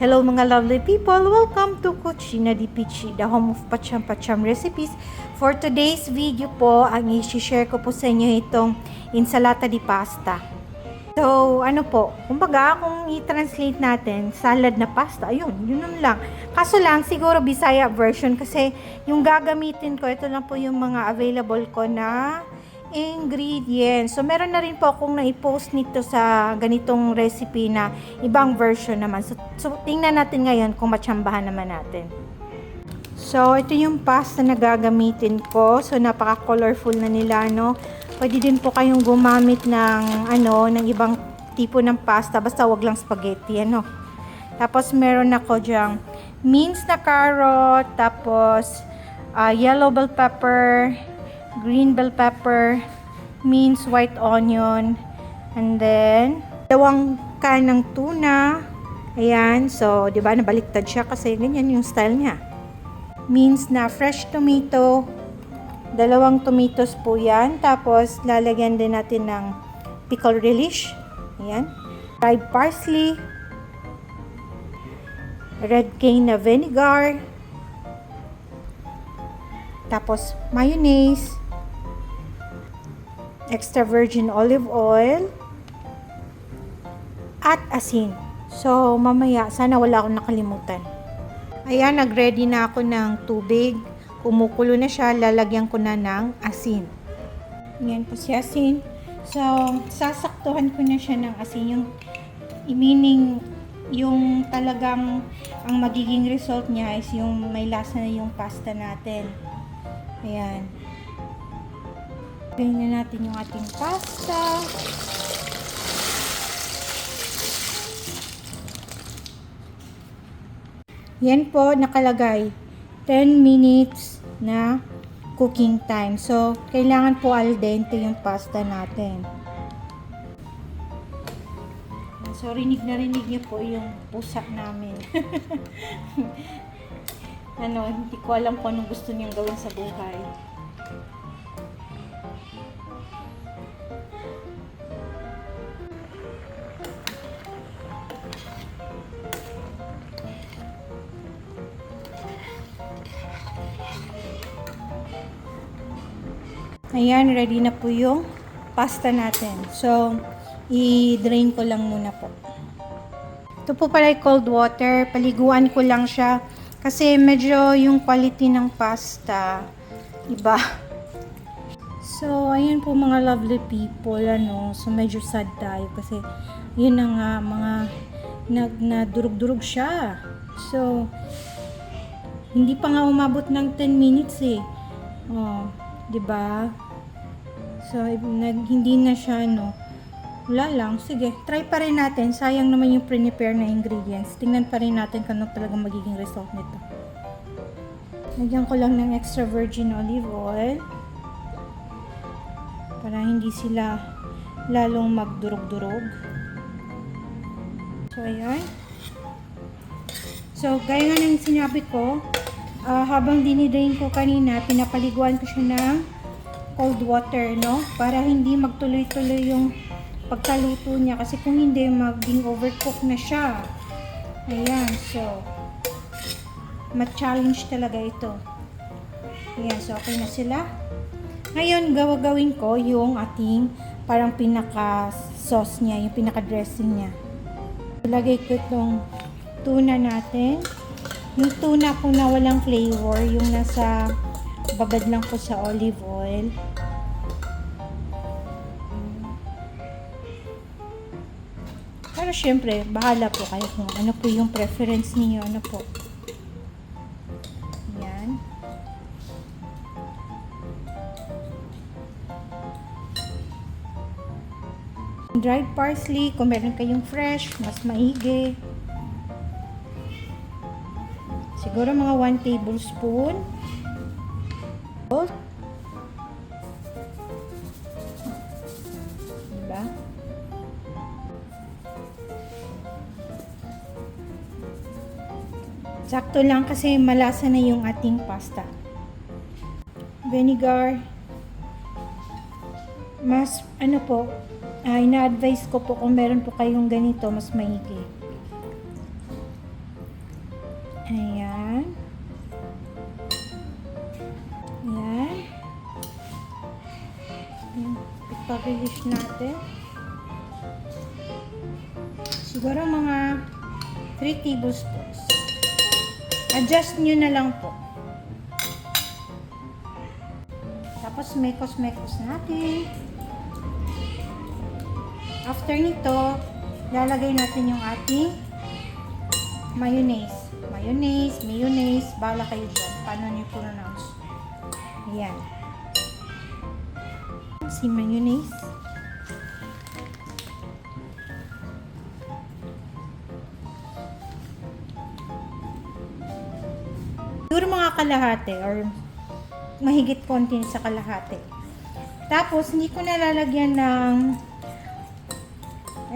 Hello mga lovely people! Welcome to Cucina di Pichi, the home of Pacham Pacham recipes. For today's video po, ang i-share ko po sa inyo itong insalata di pasta. So, ano po, kumbaga kung i-translate natin, salad na pasta, ayun, yun lang. Kaso lang, siguro Bisaya version kasi yung gagamitin ko, ito lang po yung mga available ko na ingredients. So, meron na rin po akong na-post nito sa ganitong recipe na ibang version naman. So, so tingnan natin ngayon kung matsambahan naman natin. So, ito yung pasta na gagamitin ko. So, napaka-colorful na nila, no? Pwede din po kayong gumamit ng, ano, ng ibang tipo ng pasta. Basta wag lang spaghetti, ano? Tapos, meron ako dyang minced na carrot. Tapos, ah, yellow bell pepper, green bell pepper, minced white onion, and then, dalawang can ng tuna. Ayan, so, di ba, nabaliktad siya kasi ganyan yung style niya. Minced na fresh tomato, dalawang tomatoes po yan. Tapos, lalagyan din natin ng pickle relish. Ayan. Fried parsley, red cane na vinegar, tapos mayonnaise, extra virgin olive oil, at asin. So, mamaya, sana wala akong nakalimutan. Ayan, nag-ready na ako ng tubig. Kumukulo na siya, lalagyan ko na ng asin. Yan po si asin. So, sasaktuhan ko na siya ng asin. Yung, meaning, yung talagang ang magiging result niya is yung may lasa na yung pasta natin. Ayan. Ganyan na natin yung ating pasta. Yan po, nakalagay. 10 minutes na cooking time. So, kailangan po al dente yung pasta natin. So, rinig na rinig niyo po yung pusa namin. ano, hindi ko alam kung anong gusto niyang gawin sa buhay. Ayan, ready na po yung pasta natin. So, i-drain ko lang muna po. Ito po pala cold water. Paliguan ko lang siya. Kasi medyo yung quality ng pasta, iba. So, ayan po mga lovely people, ano. So, medyo sad tayo kasi yun na nga, mga nag, nadurog-durog siya. So, hindi pa nga umabot ng 10 minutes eh. Oh, 'di ba? So, nag, hindi na siya, no. Wala lang. Sige, try pa rin natin. Sayang naman yung prepare na ingredients. Tingnan pa rin natin kung ano talagang magiging result nito. Lagyan ko lang ng extra virgin olive oil. Para hindi sila lalong magdurog-durog. So, ayan. So, gaya nga ng sinabi ko, ah, habang dinidrain ko kanina, pinapaliguan ko siya ng cold water, no? Para hindi magtuloy-tuloy yung pagkaluto niya. Kasi kung hindi, maging overcook na siya. Ayan, so, ma-challenge talaga ito. Ayan, so okay na sila. Ngayon, gawagawin ko yung ating parang pinaka-sauce niya, yung pinaka-dressing niya. Ilagay ko itong tuna natin. Yung tuna po na walang flavor, yung nasa babad lang po sa olive oil. Pero syempre, bahala po kayo kung ano po yung preference niyo, ano po. Yan. Dried parsley, kung meron kayong fresh, mas maigi. Siguro mga 1 tablespoon. Salt. Sakto lang kasi malasa na yung ating pasta. Vinegar. Mas ano po, uh, ina-advise ko po kung meron po kayong ganito, mas maigi. Ayan. Ayan. Ayan. Ipapilish natin. Siguro mga 3 tablespoons. Adjust nyo na lang po. Tapos mekos-mekos natin. After nito, lalagay natin yung ating mayonnaise. Mayonnaise, mayonnaise, bala kayo dyan. Paano nyo pronounce? Ayan. Si mayonnaise. Kalahati or mahigit konti sa kalahati. Tapos, hindi ko nalalagyan ng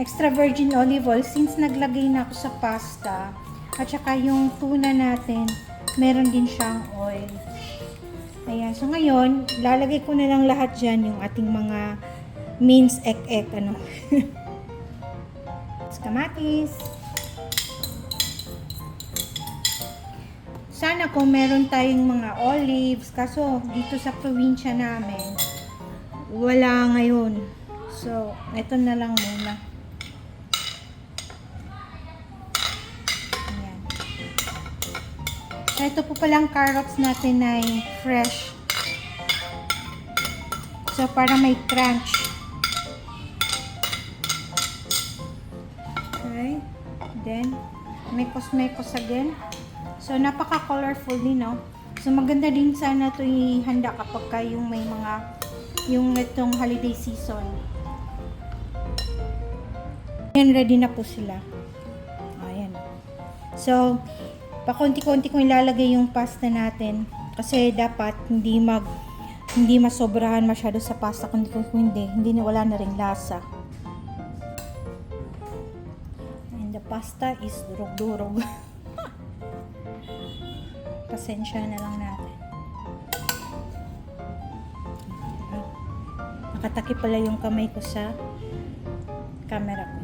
extra virgin olive oil since naglagay na ako sa pasta. At saka yung tuna natin, meron din siyang oil. Ayan. So, ngayon, lalagay ko na lang lahat dyan yung ating mga minced egg-egg. Ano? Kamatis. Sana kung meron tayong mga olives, kaso dito sa probinsya namin, wala ngayon. So, ito na lang muna. Ayan. So, ito po palang carrots natin ay fresh. So, para may crunch. Okay. Then, mekos-mekos again. So, napaka-colorful din, no? So, maganda din sana ito ihanda kapag ka yung may mga, yung itong holiday season. Ayan, ready na po sila. Ayan. So, pakonti-konti ko ilalagay yung pasta natin. Kasi dapat hindi mag, hindi masobrahan masyado sa pasta. Kundi kung hindi, hindi na wala na rin lasa. And the pasta is durog-durog. pasensya na lang natin. Nakatakip pala yung kamay ko sa camera ko.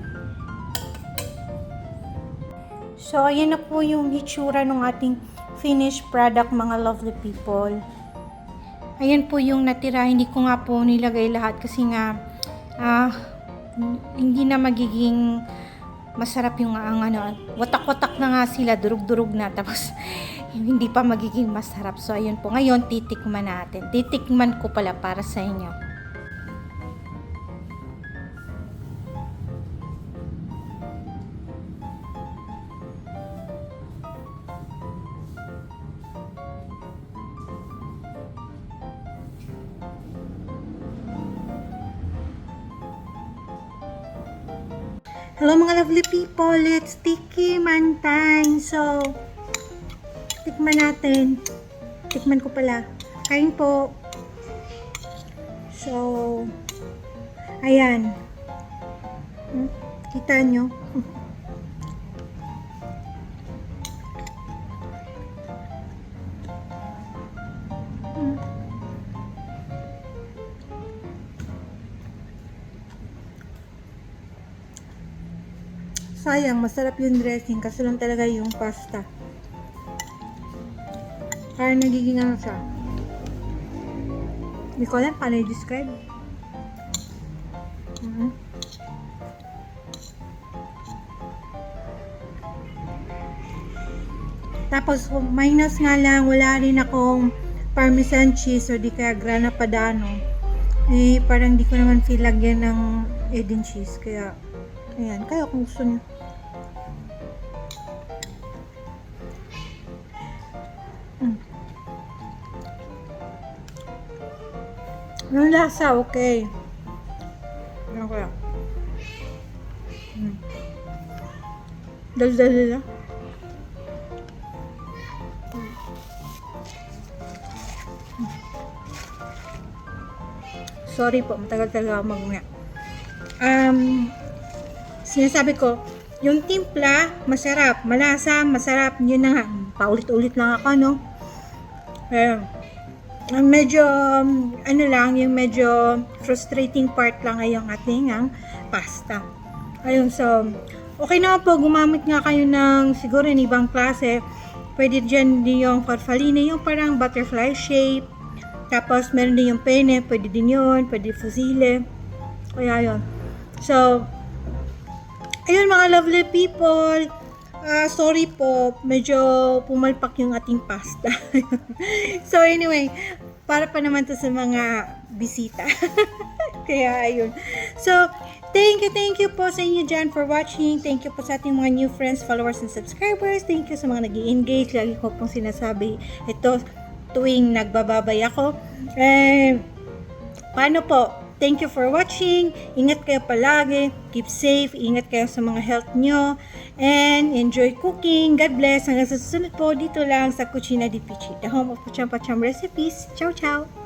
So, ayan na po yung hitsura ng ating finished product mga lovely people. Ayan po yung natira. Hindi ko nga po nilagay lahat kasi nga ah, hindi na magiging masarap yung ang ano, watak-watak na nga sila, durug-durug na tapos hindi pa magiging masarap. So ayun po, ngayon titikman natin. Titikman ko pala para sa inyo. Hello mga lovely people, let's tikiman time. So, tikman natin. Tikman ko pala. Kain po. So, ayan. Hmm, Kita nyo? Hmm. Sayang, masarap yung dressing kasi lang talaga yung pasta. Kaya nagiging ano siya. Hindi ko alam paano i-describe. Mhm. Tapos, kung minus nga lang, wala rin akong parmesan cheese o di kaya grana padano. Eh, parang di ko naman feel lagyan ng Eden cheese. Kaya, ayan. Kaya kung gusto niyo. Yung lasa, okay. Ano kaya? Mm. Dal-dal lang. Sorry po, matagal talaga ako magmuna. Um, sinasabi ko, yung timpla, masarap, malasa, masarap, yun na nga, paulit-ulit lang ako, no? Ang medyo, um, ano lang, yung medyo frustrating part lang ay yung ating ang pasta. Ayun, so, okay naman po, gumamit nga kayo ng siguro ng ibang klase. Pwede dyan din yung farfalline, yung parang butterfly shape. Tapos, meron din yung penne, pwede din yun, pwede fusile. Kaya yun. So, ayun mga lovely people. Ah, sorry po, medyo pumalpak yung ating pasta. so anyway, para pa naman to sa mga bisita. Kaya ayun. So, thank you, thank you po sa inyo dyan for watching. Thank you po sa ating mga new friends, followers, and subscribers. Thank you sa mga nag engage Lagi ko pong sinasabi ito tuwing nagbababay ako. Eh, paano po? Thank you for watching. Ingat kayo palagi. Keep safe. Ingat kayo sa mga health nyo. And enjoy cooking. God bless. Hanggang sa susunod po dito lang sa Cucina di Pichi, the home of Pacham Pacham recipes. Ciao, ciao!